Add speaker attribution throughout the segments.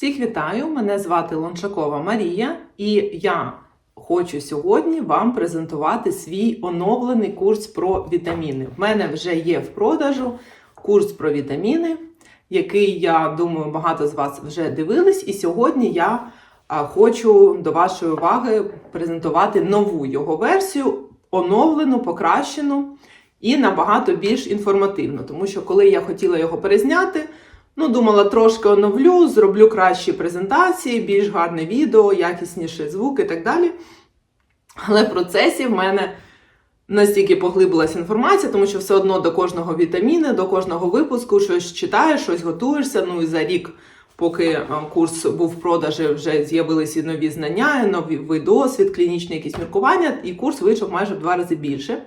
Speaker 1: Всіх вітаю! Мене звати Лончакова Марія, і я хочу сьогодні вам презентувати свій оновлений курс про вітаміни. В мене вже є в продажу курс про вітаміни, який я думаю, багато з вас вже дивились. І сьогодні я хочу до вашої уваги презентувати нову його версію, оновлену, покращену і набагато більш інформативну. Тому що коли я хотіла його перезняти. Ну, думала, трошки оновлю, зроблю кращі презентації, більш гарне відео, якісніший звук і так далі. Але в процесі в мене настільки поглибилася інформація, тому що все одно до кожного вітаміну, до кожного випуску щось читаєш, щось готуєшся. Ну і за рік, поки е, курс був в продажі, вже з'явилися і нові знання, новий досвід, клінічні якісь міркування, і курс вийшов майже в два рази більше.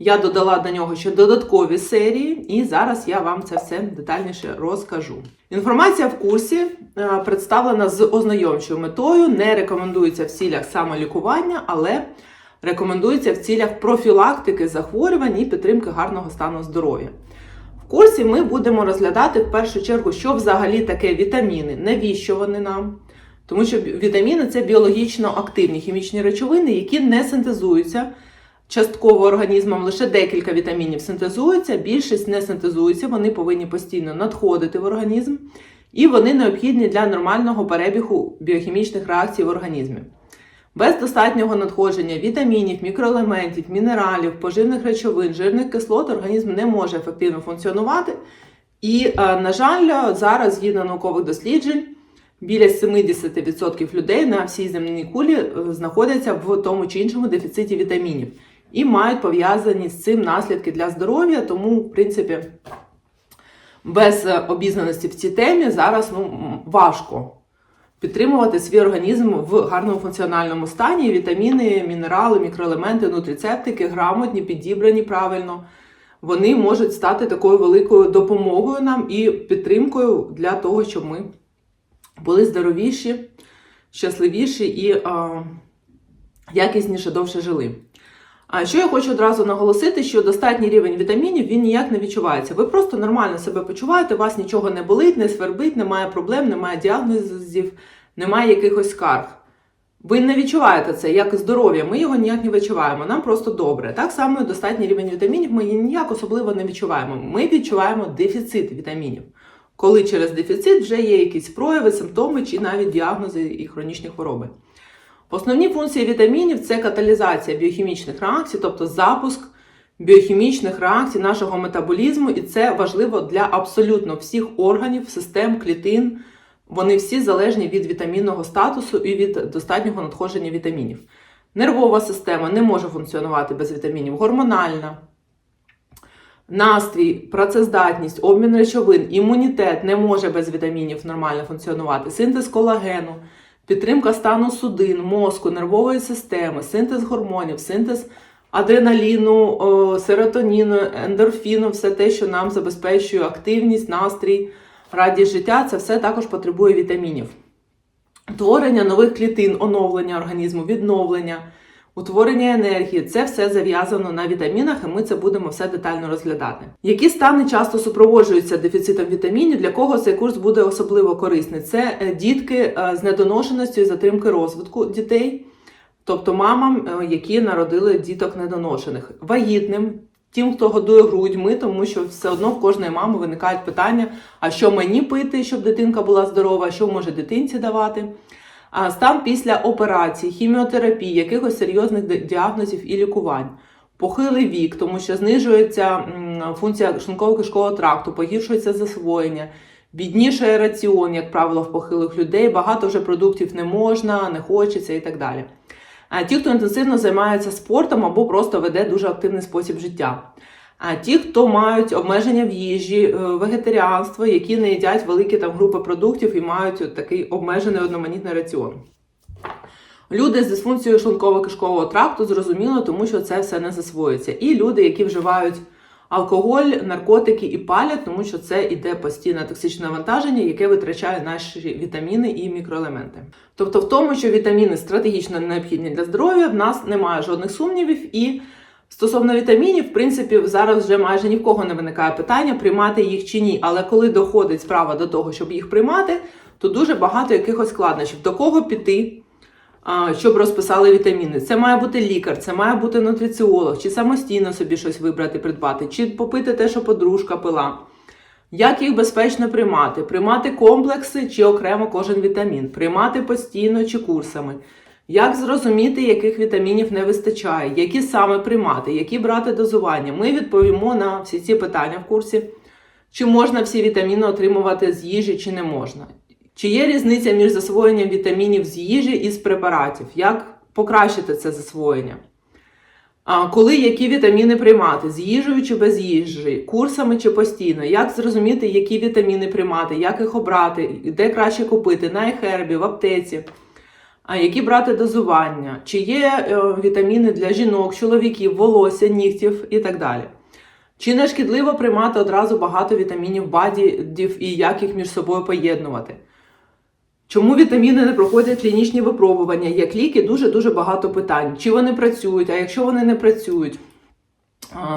Speaker 1: Я додала до нього ще додаткові серії, і зараз я вам це все детальніше розкажу. Інформація в курсі е, представлена з ознайомчою метою, не рекомендується в цілях самолікування, але рекомендується в цілях профілактики захворювань і підтримки гарного стану здоров'я. В курсі ми будемо розглядати в першу чергу, що взагалі таке вітаміни, навіщо вони нам. Тому що вітаміни це біологічно активні хімічні речовини, які не синтезуються частково організмом лише декілька вітамінів синтезуються, більшість не синтезується, вони повинні постійно надходити в організм, і вони необхідні для нормального перебігу біохімічних реакцій в організмі. Без достатнього надходження вітамінів, мікроелементів, мінералів, поживних речовин, жирних кислот організм не може ефективно функціонувати. І, на жаль, зараз, згідно наукових досліджень, біля 70% людей на всій земній кулі е, знаходяться в тому чи іншому дефіциті вітамінів і мають пов'язані з цим наслідки для здоров'я. Тому, в принципі, без обізнаності в цій темі зараз ну, важко підтримувати свій організм в гарному функціональному стані. Вітаміни, мінерали, мікроелементи, нутрицептики грамотні, підібрані правильно. Вони можуть стати такою великою допомогою нам і підтримкою для того, щоб ми були здоровіші, щасливіші і а, якісніше довше жили. А що я хочу одразу наголосити, що достатній рівень вітамінів він ніяк не відчувається. Ви просто нормально себе почуваєте, у вас нічого не болить, не свербить, немає проблем, немає діагнозів, немає якихось скарг. Ви не відчуваєте це як здоров'я, ми його ніяк не відчуваємо, нам просто добре. Так само достатній рівень вітамінів ми ніяк особливо не відчуваємо. Ми відчуваємо дефіцит вітамінів, коли через дефіцит вже є якісь прояви, симптоми чи навіть діагнози і хронічні хвороби. Основні функції вітамінів це каталізація біохімічних реакцій, тобто запуск біохімічних реакцій нашого метаболізму, і це важливо для абсолютно всіх органів, систем, клітин. Вони всі залежні від вітамінного статусу і від достатнього надходження вітамінів. Нервова система не може функціонувати без вітамінів, гормональна. Настрій, працездатність, обмін речовин, імунітет не може без вітамінів нормально функціонувати, синтез колагену підтримка стану судин, мозку, нервової системи, синтез гормонів, синтез адреналіну, серотоніну, ендорфіну, все те, що нам забезпечує активність, настрій, радість життя, це все також потребує вітамінів. Творення нових клітин, оновлення організму, відновлення, утворення енергії це все зав'язано на вітамінах, і ми це будемо все детально розглядати. Які стани часто супроводжуються дефіцитом вітамінів, для кого цей курс буде особливо корисний? Це е, дітки е, з недоношеністю і затримки розвитку дітей, тобто мамам, е, які народили діток недоношених, вагітним. Тим, хто годує грудьми, тому що все одно в кожної мами виникають питання: а що мені пити, щоб дитинка була здорова, що може дитинці давати стан після операції, хіміотерапії, якихось серйозних діагнозів і лікувань, похилий вік, тому що знижується функція шлунково-кишкового тракту, погіршується засвоєння, біднішає раціон, як правило, в похилих людей, багато вже продуктів не можна, не хочеться і так далі. А ті, хто інтенсивно займається спортом або просто веде дуже активний спосіб життя. А ті, хто мають обмеження в їжі, е, вегетаріанство, які не їдять великі там групи продуктів і мають такий обмежений одноманітний раціон. Люди з дисфункцією шлунково-кишкового тракту зрозуміло, тому що це все не засвоюється. І люди, які вживають алкоголь, наркотики і палять, тому що це іде постійне токсичне навантаження, яке витрачає наші вітаміни і мікроелементи. Тобто, в тому, що вітаміни стратегічно необхідні для здоров'я, в нас немає жодних сумнівів і. Стосовно вітамінів, в принципі, зараз вже майже ні в кого не виникає питання, приймати їх чи ні. Але коли доходить справа до того, щоб їх приймати, то дуже багато якихось складнощів. До кого піти, щоб розписали вітаміни? Це має бути лікар, це має бути нутриціолог, чи самостійно собі щось вибрати, придбати, чи попити те, що подружка пила. Як їх безпечно приймати? Приймати комплекси чи окремо кожен вітамін, приймати постійно чи курсами. Як зрозуміти, яких вітамінів не вистачає, які саме приймати, які брати дозування? Ми відповімо на всі ці питання в курсі. Чи можна всі вітаміни отримувати з їжі, чи не можна? Чи є різниця між засвоєнням вітамінів з їжі і з препаратів? Як покращити це засвоєння? А, коли які вітаміни приймати? З їжею чи без їжі, курсами чи постійно? Як зрозуміти, які вітаміни приймати, як їх обрати, де краще купити, на ехербі, в аптеці? Які брати дозування? Чи є е, вітаміни для жінок, чоловіків, волосся, нігтів і так далі? Чи не шкідливо приймати одразу багато вітамінів бадів і як їх між собою поєднувати? Чому вітаміни не проходять клінічні випробування? Як ліки, дуже-дуже багато питань. Чи вони працюють, а якщо вони не працюють?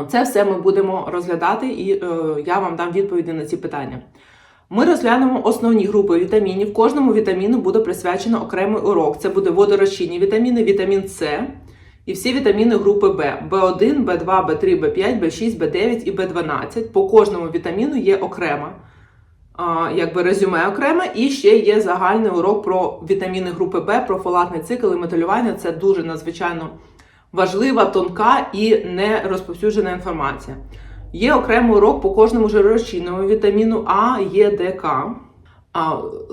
Speaker 1: Це все ми будемо розглядати, і е, я вам дам відповіді на ці питання. Ми розглянемо основні групи вітамінів. Кожному вітаміну буде присвячено окремий урок. Це буде водорозчинні вітаміни, вітамін С і всі вітаміни групи Б: В1, В2, В3, В5, В6, В9 і В12. По кожному вітаміну є окрема, якби резюме окреме, і ще є загальний урок про вітаміни групи Б, про фолатний цикл і металювання. Це дуже надзвичайно важлива, тонка і не розповсюджена інформація. Є окремий урок по кожному жиророзчинному вітаміну А, Е, Д, К.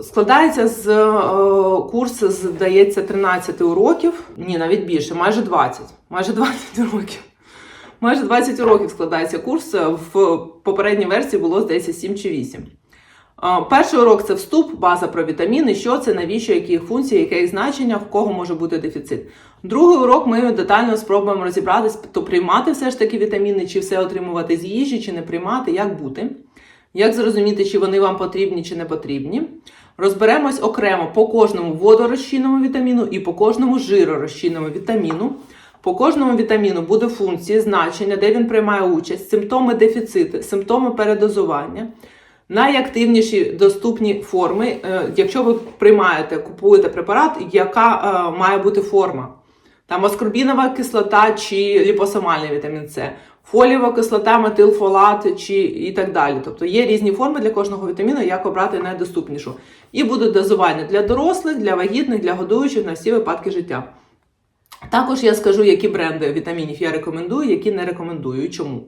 Speaker 1: Складається з курсу, курс, здається, 13 уроків. Ні, навіть більше, майже 20. Майже 20 уроків. Майже 20 уроків складається курс. В попередній версії було, здається, 7 чи 8. А, Перший урок це вступ, база про вітаміни, що це, навіщо, які їх функції, яке їх значення, в кого може бути дефіцит. Другий урок ми детально спробуємо розібратись, то приймати все ж таки вітаміни, чи все отримувати з їжі, чи не приймати, як бути. Як зрозуміти, чи вони вам потрібні, чи не потрібні. Розберемось окремо по кожному водорозчинному вітаміну і по кожному жиророзчинному вітаміну. По кожному вітаміну буде функції, значення, де він приймає участь, симптоми дефіциту, симптоми передозування. Найактивніші доступні форми, е, якщо ви приймаєте, купуєте препарат, яка е, має бути форма. Там аскорбінова кислота чи ліпосомальний вітамін С, фолієва кислота, метилфолат чи і так далі. Тобто є різні форми для кожного вітаміну, як обрати найдоступнішу. І буде дозування для дорослих, для вагітних, для годуючих на всі випадки життя. Також я скажу, які бренди вітамінів я рекомендую, які не рекомендую чому.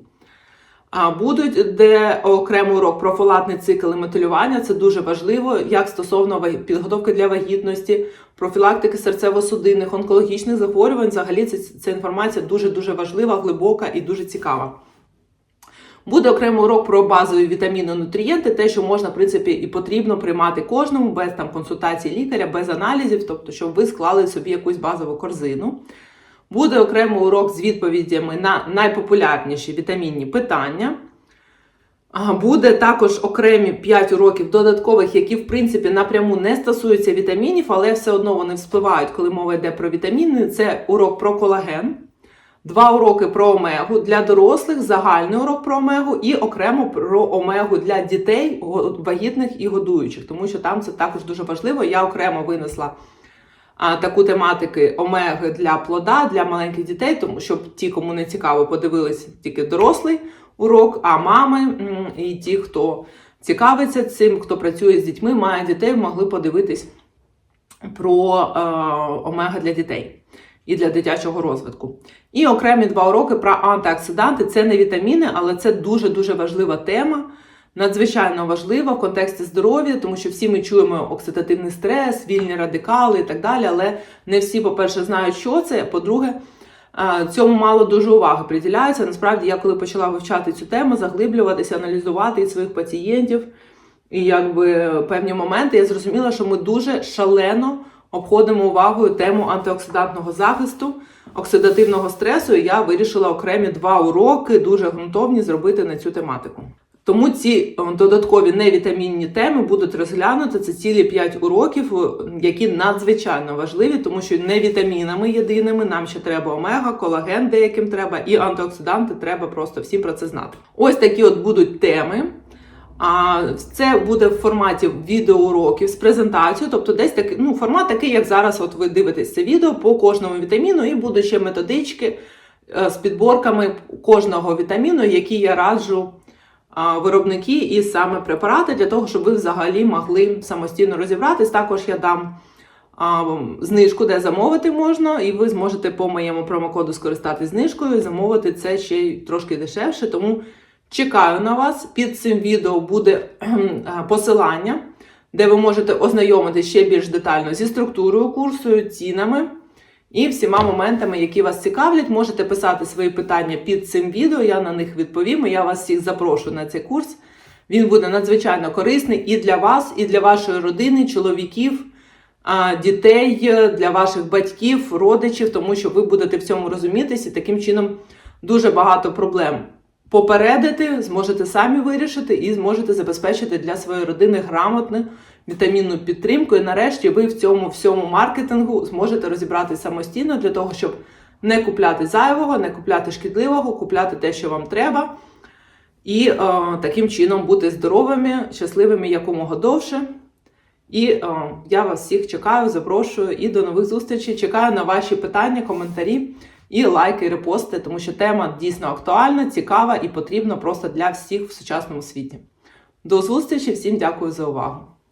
Speaker 1: А будуть де окремий урок про фолатний цикл і металювання. Це дуже важливо, як стосовно підготовки для вагітності, профілактики серцево-судинних, онкологічних захворювань. Взагалі це, ця інформація дуже дуже важлива, глибока і дуже цікава. Буде окремий урок про базові вітаміни, нутрієнти, те, що можна, в принципі, і потрібно приймати кожному без там консультації лікаря, без аналізів, тобто, щоб ви склали собі якусь базову корзину. Буде окремий урок з відповідями на найпопулярніші вітамінні питання. Буде також окремі 5 уроків додаткових, які, в принципі, напряму не стосуються вітамінів, але все одно вони вспливають, коли мова йде про вітаміни. Це урок про колаген, два уроки про омегу для дорослих, загальний урок про омегу і окремо про омегу для дітей, вагітних і годуючих, тому що там це також дуже важливо. Я окремо винесла таку тематики омеги для плода, для маленьких дітей, тому щоб ті, кому не цікаво, подивилися тільки дорослий урок, а мами і ті, хто цікавиться цим, хто працює з дітьми, має дітей, могли подивитись про е, омега для дітей і для дитячого розвитку. І окремі два уроки про антиоксиданти. Це не вітаміни, але це дуже-дуже важлива тема. Надзвичайно важлива в контексті здоров'я, тому що всі ми чуємо оксидативний стрес, вільні радикали і так далі. Але не всі, по-перше, знають, що це. По-друге, цьому мало дуже уваги приділяється. Насправді, я коли почала вивчати цю тему, заглиблюватися, аналізувати і своїх пацієнтів, і якби певні моменти, я зрозуміла, що ми дуже шалено обходимо увагою тему антиоксидантного захисту, оксидативного стресу. І я вирішила окремі два уроки, дуже ґрунтовні, зробити на цю тематику. Тому ці е, додаткові невітамінні теми будуть розглянути. Це цілі 5 уроків, е, які надзвичайно важливі, тому що не вітамінами єдиними нам ще треба омега, колаген деяким треба, і антиоксиданти треба просто всі про це знати. Ось такі от будуть теми. А це буде в форматі відеоуроків з презентацією, тобто десь такий ну, формат такий, як зараз. От ви дивитесь це відео по кожному вітаміну, і будуть ще методички е, з підборками кожного вітаміну, які я раджу виробники і саме препарати для того, щоб ви взагалі могли самостійно розібратись. Також я дам знижку, де замовити можна, і ви зможете по моєму промокоду скористатись знижкою і замовити це ще й трошки дешевше. Тому чекаю на вас. Під цим відео буде посилання, де ви можете ознайомитися ще більш детально зі структурою курсу, цінами. І всіма моментами, які вас цікавлять, можете писати свої питання під цим відео. Я на них відповім. І я вас всіх запрошую на цей курс. Він буде надзвичайно корисний і для вас, і для вашої родини, чоловіків, дітей, для ваших батьків, родичів, тому що ви будете в цьому розумітися і таким чином дуже багато проблем попередити, зможете самі вирішити і зможете забезпечити для своєї родини грамотну вітамінну підтримку. І нарешті ви в цьому всьому маркетингу зможете розібратися самостійно для того, щоб не купляти зайвого, не купляти шкідливого, купляти те, що вам треба. І е, таким чином бути здоровими, щасливими якомога довше. І е, я вас всіх чекаю, запрошую і до нових зустрічей. Чекаю на ваші питання, коментарі і лайки, і репости, тому що тема дійсно актуальна, цікава і потрібна просто для всіх в сучасному світі. До зустрічі, всім дякую за увагу!